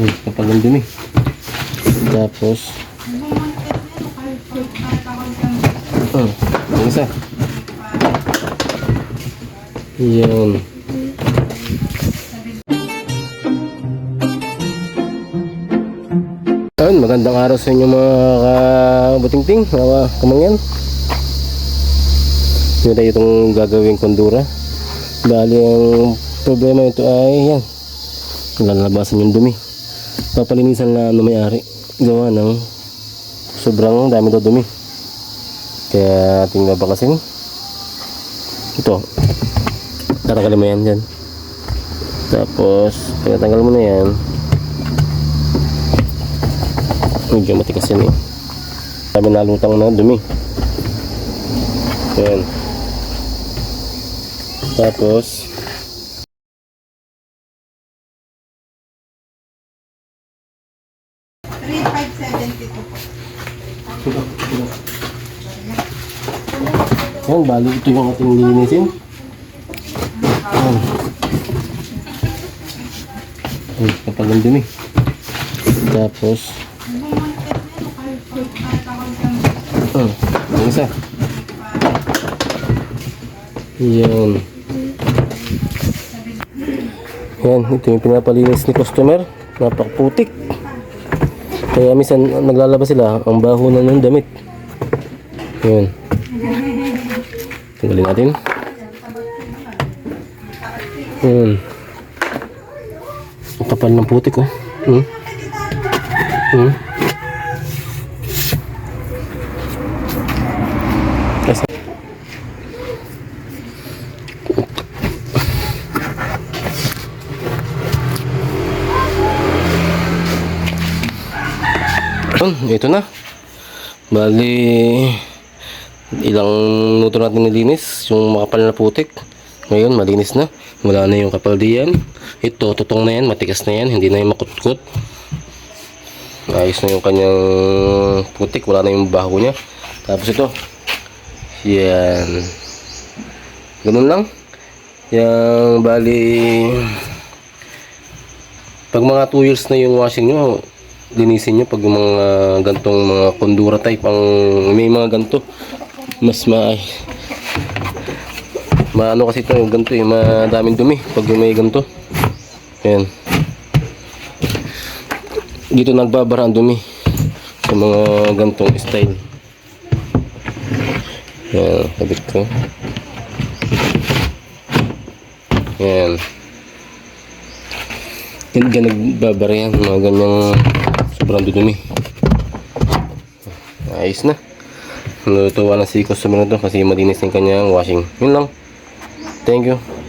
Ay, kapag ang dumi. Tapos, ah, ang isa. Yan. Ayun, magandang araw sa inyo mga kabutingting, mga kamangyan. Yun tayo itong gagawing kondura. Bali, ang problema ito ay yan. Lalabasan yung dumi. Papalinisan na ano may-ari. Gawa ng sobrang dami daw dumi. Kaya ating babakasin. Ito. Tatanggalin mo yan dyan. Tapos, pagkatanggal mo na yan, medyo matikas yan eh. Sabi nalutang na dumi. Yan. Tapos, Three five seventy two po. yan, bali ito yung ating linisin. Yan. Ay, kapag ang dumi. Tapos, ah, ang isa. Yan. Yan, ito yung pinapalinis ni customer. Napakaputik. Kaya minsan naglalabas sila, ang baho na ng damit. Yan. Tanggalin natin. Yan. Ang kapal ng putik oh. Hmm? Hmm? Yun, ito na. Bali, ilang minuto natin nilinis yung makapal na putik. Ngayon, malinis na. Wala na yung kapal diyan. Ito, tutong na yan, matigas na yan, hindi na yung makutkot. Ayos na yung kanyang putik, wala na yung baho niya. Tapos ito, yan. Ganun lang. Yang bali, pag mga 2 years na yung washing nyo, linisin nyo pag yung mga gantong mga kondura type ang may mga ganto mas ma maano kasi ito yung ganto yung madaming dumi pag yung may ganto. Yan dito nagbabara ang dumi sa mga gantong style. Yan kabit ko. Yan Ganyan nagbabara yan, mga ganyang sobrang dudumi. Ayos na. Natutuwa na si customer na to kasi malinis yung kanyang washing. Yun lang. Thank you.